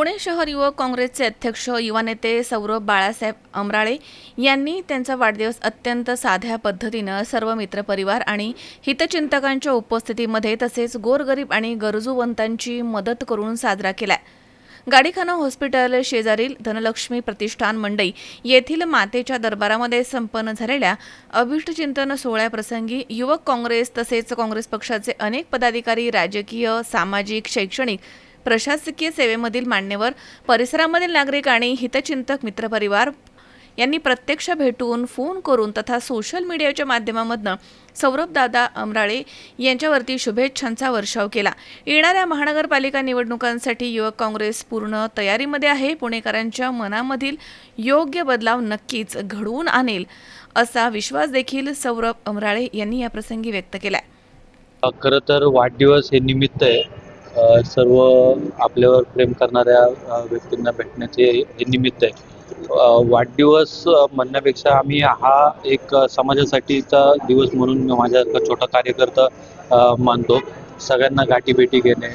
पुणे शहर युवक काँग्रेसचे अध्यक्ष युवा नेते सौरभ बाळासाहेब अमराळे यांनी त्यांचा वाढदिवस अत्यंत साध्या पद्धतीनं सर्व मित्रपरिवार आणि हितचिंतकांच्या उपस्थितीमध्ये तसेच गोरगरीब आणि गरजूवंतांची मदत करून साजरा केला गाडीखाना हॉस्पिटल शेजारील धनलक्ष्मी प्रतिष्ठान मंडई येथील मातेच्या दरबारामध्ये संपन्न झालेल्या अभिष्टचिंतन सोहळ्याप्रसंगी युवक काँग्रेस तसेच काँग्रेस पक्षाचे अनेक पदाधिकारी राजकीय सामाजिक शैक्षणिक प्रशासकीय सेवेमधील मान्यवर परिसरामधील नागरिक आणि हितचिंतक मित्रपरिवार यांनी प्रत्यक्ष भेटून फोन करून तथा सोशल मीडियाच्या माध्यमामधनं सौरभदादा अमराळे यांच्यावरती शुभेच्छांचा वर्षाव केला. येणाऱ्या महानगरपालिका निवडणुकांसाठी युवक काँग्रेस पूर्ण तयारीमध्ये आहे. पुणेकरांच्या मनामधील योग्य बदलाव नक्कीच घडवून आणेल असा विश्वास देखील सौरभ अमराळे यांनी या प्रसंगी व्यक्त केला खरं तर वाढदिवस हे निमित्त आहे. सर्व आपल्यावर प्रेम करणाऱ्या व्यक्तींना भेटण्याचे हे निमित्त आहे. वाढदिवस म्हणण्यापेक्षा आम्ही हा एक समाजासाठीचा दिवस म्हणून मी माझ्या छोटा कार्यकर्ता मानतो. सगळ्यांना गाठीभेटी घेणे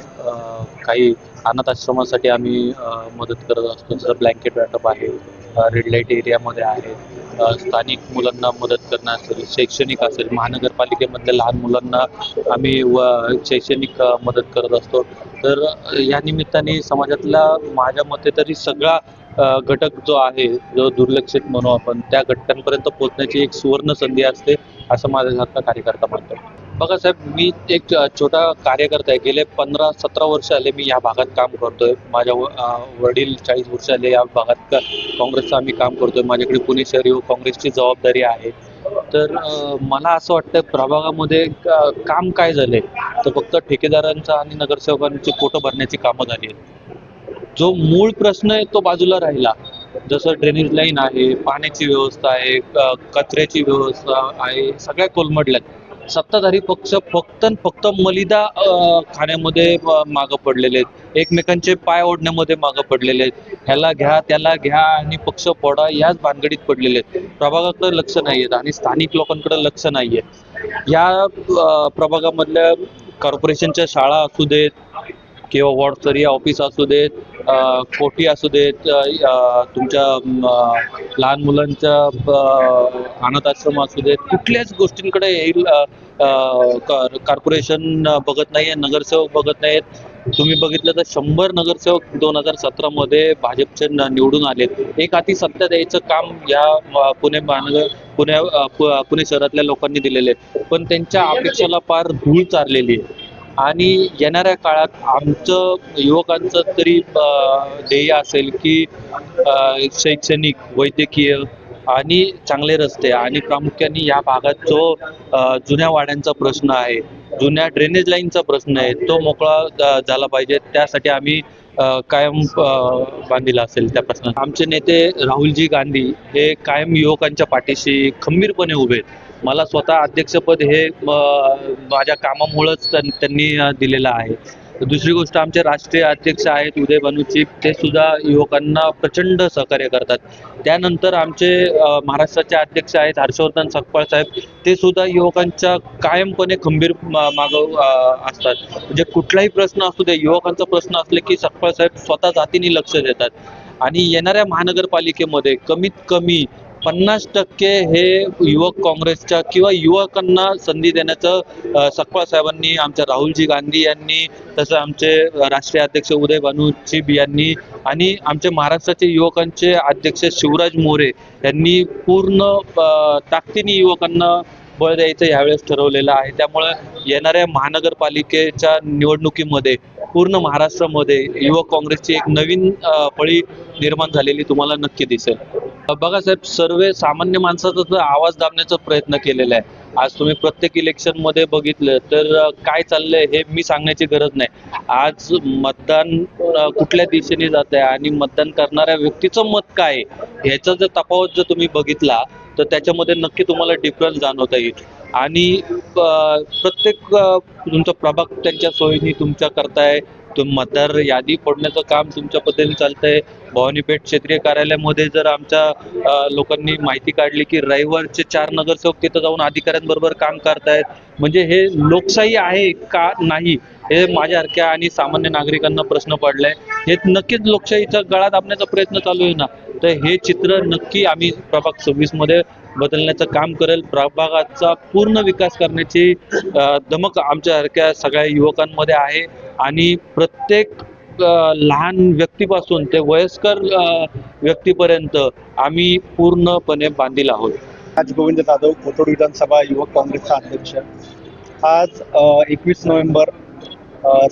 काही अनाथ आश्रमासाठी आम्ही मदत करत असतो. जसं ब्लँकेट वाटप आहे रेड लाइट एरियामध्ये आहे. स्थानिक मुलांना मदत करणं असेल शैक्षणिक असेल महानगरपालिकेमधल्या लहान मुलांना आम्ही व शैक्षणिक मदत करत असतो. तर या निमित्ताने समाजातला माझ्या मते तरी सगळा घटक जो आहे जो दुर्लक्षित म्हणू आपण त्या घटकांपर्यंत पोहोचण्याची एक सुवर्ण संधी असते असं माझ्यासारखा कार्यकर्ता मानतो बघा साहेब मी एक छोटा कार्यकर्ता आहे. गेले पंधरा सतरा वर्ष आले मी या भागात काम करतोय. माझ्या वडील चाळीस वर्ष आले या भागात काँग्रेसचं आम्ही काम करतोय. माझ्याकडे पुणे शहरी काँग्रेसची जबाबदारी आहे. तर मला असं वाटतं प्रभागामध्ये काम काय झालंय? तर फक्त ठेकेदारांचं आणि नगरसेवकांची पोटं भरण्याची कामं झाली आहेत. जो मूळ प्रश्न आहे तो बाजूला राहिला. जसं ड्रेनेज लाईन आहे पाण्याची व्यवस्था आहे कचऱ्याची व्यवस्था आहे सगळ्या कोलमडल्यात सत्ताधारी पक्ष फक्त फक्त मलिदा खाण्यामध्ये मागं पडलेले आहेत. एकमेकांचे पाय ओढण्यामध्ये मागं पडलेले आहेत. ह्याला घ्या त्याला घ्या आणि पक्ष फोडा याच भानगडीत पडलेले आहेत. प्रभागाकडे लक्ष नाही आहेत आणि स्थानिक लोकांकडे लक्ष नाही आहे या प्रभागामधल्या कॉर्पोरेशनच्या शाळा असू देत किंवा वॉर्डस्तरीय ऑफिस असू देत कोठी असू देत तुमच्या लहान मुलांच्या अनाथ आश्रम असू देत कुठल्याच गोष्टींकडे येईल कॉर्पोरेशन बघत नाही नगरसेवक बघत नाहीत तुम्ही बघितलं तर शंभर नगरसेवक दोन हजार सतरामध्ये भाजपचे निवडून आलेत. एक हाती सत्ता द्यायचं काम या पुणे महानगर पुणे पुणे शहरातल्या लोकांनी दिलेले आहे. पण त्यांच्या अपेक्षेला फार धूळ चारलेली आहे. आणि येणाऱ्या काळात आमचं युवकांचं तरी ध्येय असेल की शैक्षणिक वैद्यकीय आणि चांगले रस्ते आणि प्रामुख्याने या भागात जो जुन्या वाड्यांचा प्रश्न आहे जुन्या ड्रेनेज लाईनचा प्रश्न आहे तो मोकळा झाला पाहिजे. त्यासाठी आम्ही कायम बांधील असेल त्या प्रश्नात. आमचे नेते राहुलजी गांधी हे कायम युवकांच्या पाठीशी खंबीरपणे उभे आहेत. मला स्वतः अध्यक्षपद हे माझ्या कामामुळंच त्यांनी दिलेलं आहे. दुसरी गोष्ट आमचे राष्ट्रीय अध्यक्ष आहेत उदय बनूची. ते सुद्धा युवकांना प्रचंड सहकार्य करतात. त्यानंतर आमचे महाराष्ट्राचे अध्यक्ष आहेत हर्षवर्धन सकपाळ साहेब. ते सुद्धा युवकांच्या कायमपणे खंबीर मा- असतात. म्हणजे कुठलाही प्रश्न असू दे युवकांचा प्रश्न असले की सकपाळ साहेब स्वतः जातीने लक्ष देतात. आणि येणाऱ्या महानगरपालिकेमध्ये कमीत कमी पन्नास टक्के हे युवक काँग्रेसच्या किंवा युवकांना संधी देण्याचं सकपाळ साहेबांनी आमच्या राहुलजी गांधी यांनी तसं आमचे राष्ट्रीय अध्यक्ष उदय भानू यांनी आणि आमच्या महाराष्ट्राचे युवकांचे अध्यक्ष शिवराज मोरे यांनी पूर्ण ताकदीने युवकांना बळ द्यायचं यावेळेस ठरवलेलं आहे. त्यामुळे येणाऱ्या महानगरपालिकेच्या निवडणुकीमध्ये पूर्ण महाराष्ट्रामध्ये युवक काँग्रेसची एक नवीन फळी निर्माण झालेली तुम्हाला नक्की दिसेल. बघा साहेब सर्व सामान्य माणसाचा आवाज दाबण्याचा प्रयत्न केलेला आहे. आज तुम्ही प्रत्येक इलेक्शनमध्ये बघितलं तर काय चाललंय हे मी सांगण्याची गरज नाही. आज मतदान कुठल्या दिशेने जात आहे आणि मतदान करणाऱ्या व्यक्तीचं मत काय आहे? ह्याचा जर तफावत जर तुम्ही बघितला तर त्याच्यामध्ये नक्की तुम्हाला डिफरन्स जाणवता येईल. आणि प्रत्येक तुमचा प्रभाग त्यांच्या सोयीने तुमच्या करताय. तुम मतदार यादी फोडण्याचं काम तुमच्या पद्धतीने चालतंय. भवानीपेठ क्षेत्रीय कार्यालयामध्ये जर आमच्या लोकांनी माहिती काढली की रविवारचे चार नगरसेवक तिथं जाऊन अधिकाऱ्यांबरोबर काम करतायत. म्हणजे हे लोकशाही आहे का नाही? हे माझ्यासारख्या आणि सामान्य नागरिकांना प्रश्न पडलाय. हे नक्कीच लोकशाहीचा गळा दाबण्याचा प्रयत्न चालू आहे ना? तर हे चित्र नक्की आम्ही प्रभाग सव्वीसमध्ये बदलण्याचं काम करेल. प्रभागाचा पूर्ण विकास करण्याची धमक आमच्यासारख्या सगळ्या युवकांमध्ये आहे. आणि प्रत्येक लहान व्यक्तीपासून ते वयस्कर व्यक्तीपर्यंत आम्ही पूर्णपणे बांधील आहोत. आज गोविंद जाधव कोथरूड विधानसभा युवक काँग्रेसचा अध्यक्ष. आज एकवीस नोव्हेंबर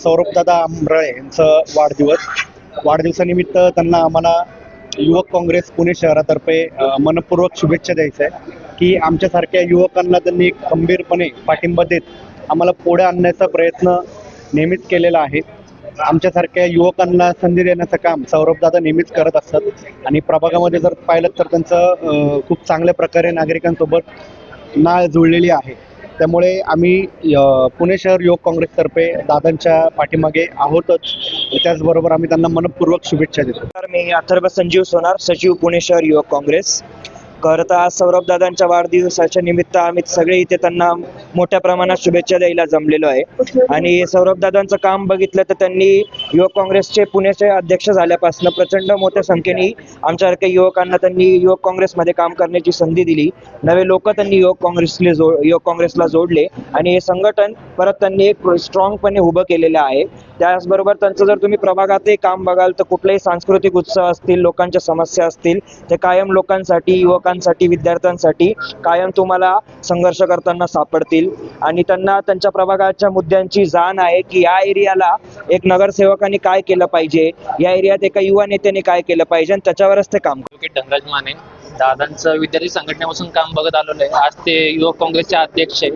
सौरभदादा आंबराळे यांचं वाढदिवस. वाढदिवसानिमित्त त्यांना आम्हाला युवक काँग्रेस पुणे शहरातर्फे मनपूर्वक शुभेच्छा द्यायचं आहे की आमच्यासारख्या युवकांना त्यांनी खंबीरपणे पाठिंबा देत आम्हाला पुढे आणण्याचा प्रयत्न नेहमीच केलेला आहे. आमच्यासारख्या युवकांना संधी देण्याचं काम सौरभदादा नेहमीच करत असतात. आणि प्रभागामध्ये जर पाहिलं तर त्यांचं खूप चांगल्या प्रकारे नागरिकांसोबत नाळ जुळलेली आहे. त्यामुळे आम्ही पुणे शहर योग काँग्रेसतर्फे दादांच्या पाठीमागे आहोतच. त्याचबरोबर आम्ही त्यांना मनपूर्वक शुभेच्छा देतो. तर मी अथर्व संजीव सोनार सचिव पुणे शहर युवक काँग्रेस. खरं तर आज सौरभ दादांच्या वाढदिवसाच्या निमित्त आम्ही सगळे इथे त्यांना मोठ्या प्रमाणात शुभेच्छा द्यायला जमलेलो आहे. आणि सौरभ दादांचं काम बघितलं तर त्यांनी युवक काँग्रेसचे पुण्याचे अध्यक्ष झाल्यापासून प्रचंड मोठ्या संख्येने आमच्यासारख्या युवकांना त्यांनी युवक काँग्रेसमध्ये काम करण्याची संधी दिली. नवे लोक त्यांनी युवक काँग्रेसले जो युवक काँग्रेसला जोडले आणि हे संघटन परत त्यांनी एक स्ट्रॉंगपणे उभं केलेलं आहे. त्याचबरोबर त्यांचं जर तुम्ही प्रभागातही काम बघाल तर कुठलेही सांस्कृतिक उत्सव असतील लोकांच्या समस्या असतील ते कायम लोकांसाठी युवकांसाठी विद्यार्थ्यांसाठी कायम तुम्हाला संघर्ष करताना सापडतील. आणि त्यांना त्यांच्या प्रभागाच्या मुद्द्यांची जाण आहे की या एरियाला एक नगरसेवकांनी काय केलं पाहिजे? या एरियात एका युवा नेत्याने काय केलं पाहिजे? आणि त्याच्यावरच ते काम ॲडव्होकेट धनराज माने दादांचं विद्यार्थी संघटनेपासून काम बघत आलेलं आहे. आज ते युवक काँग्रेसचे अध्यक्ष आहे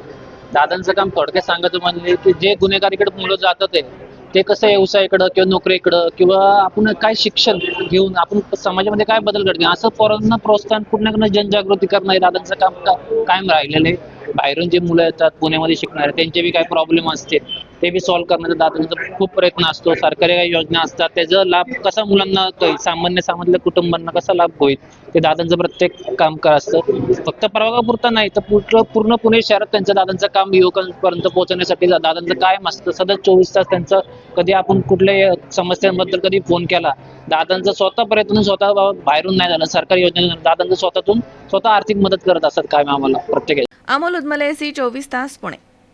दादांचं काम थोडक्यात सांगायचं म्हणले की जे गुन्हेगारीकडे मुलं जातात आहे ते कसं व्यवसायाकडं किंवा नोकरीकडं किंवा आपण काय शिक्षण घेऊन आपण समाजामध्ये काय बदल घडते असं पोरांना प्रोत्साहन पूर्ण जनजागृती करणं हे दादांचं काम कायम राहिलेलं आहे. बाहेरून जे मुलं येतात पुण्यामध्ये शिकणारे त्यांचे बी काय प्रॉब्लेम असते ते बी सॉल्व्ह करण्याचा दादांचा खूप प्रयत्न असतो. सरकारी काही योजना असतात त्याचा लाभ कसा मुलांना होईल? सामान्य सामान्य कुटुंबांना कसा लाभ होईल? ते दादांचं प्रत्येक काम कर असतं. फक्त प्रभागापुरता नाही तर पूर्ण पूर्ण पुणे शहरात त्यांचं दादांचं काम युवकांपर्यंत पोहोचवण्यासाठी दादांचं कायम असतं. सतत चोवीस तास त्यांचं कधी आपण कुठल्याही समस्यांबद्दल कधी फोन केला दादांचा स्वतः प्रयत्न स्वतः बाहेरून नाही झालं. सरकारी योजना दादांचं स्वतःतून स्वतः आर्थिक मदत करत असतात काय आम्हाला प्रत्येक अमोल उदमले सी चोवीस तास पुणे.